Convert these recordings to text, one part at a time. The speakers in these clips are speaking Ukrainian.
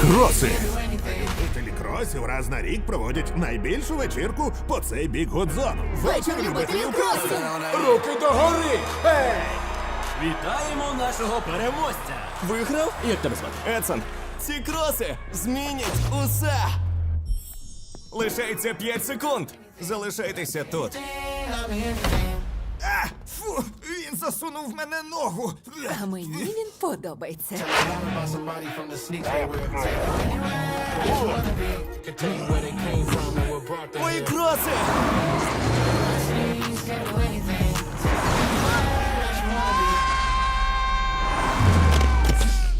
Кроси. Любителі кросів раз на рік проводять найбільшу вечірку по цей бік Гудзону. Вечір любителів кросів! Руки догори! Ей! Вітаємо нашого переможця! Виграв? Як тебе звати? Едсон, ці кроси змінять усе. Лишається 5 секунд. Залишайтеся тут. Засунув в мене ногу. А мені він подобається. Мої кроси!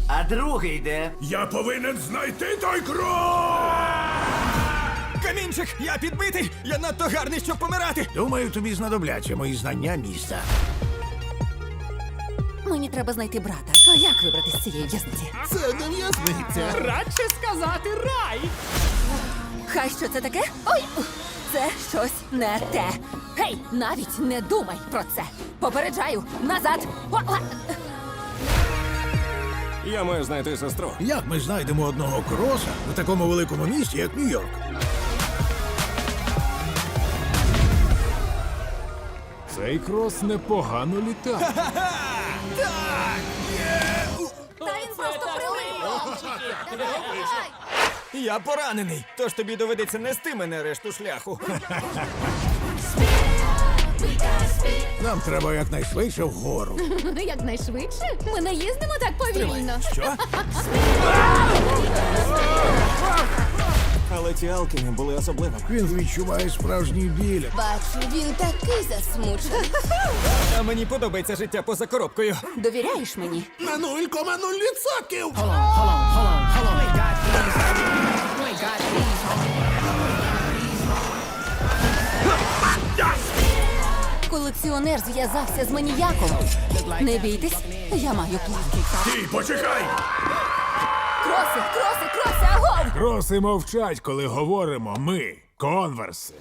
А другий де? Я повинен знайти той крос! Камінчик, я підбитий! Я надто гарний, щоб помирати! Думаю, тобі знадобляться мої знання міста. Мені треба знайти брата. То як вибрати з цієї в'язниці? Це не в'язниця. Радше сказати рай! Хай що це таке? Ой! Це щось не те. Гей, навіть не думай про це. Попереджаю, назад! О, а! Я маю знайти сестру. Як ми знайдемо одного кроса у такому великому місті, як Нью-Йорк? Цей крос непогано літав. Я поранений, тож тобі доведеться нести мене решту шляху. Нам треба якнайшвидше вгору. Якнайшвидше? Ми не їздимо так повільно. Що? Але ці алкіни були особливими. Він відчуває справжній біль. Бачу, він такий засмучений. А мені подобається життя поза коробкою. Довіряєш мені? На 0,0 відсотків. Колекціонер зв'язався з маніяком. Не бійтесь, я маю план. Стій, почекай! Кроси, кроси, кроси, агов! Кроси мовчать, коли говоримо ми, конверси.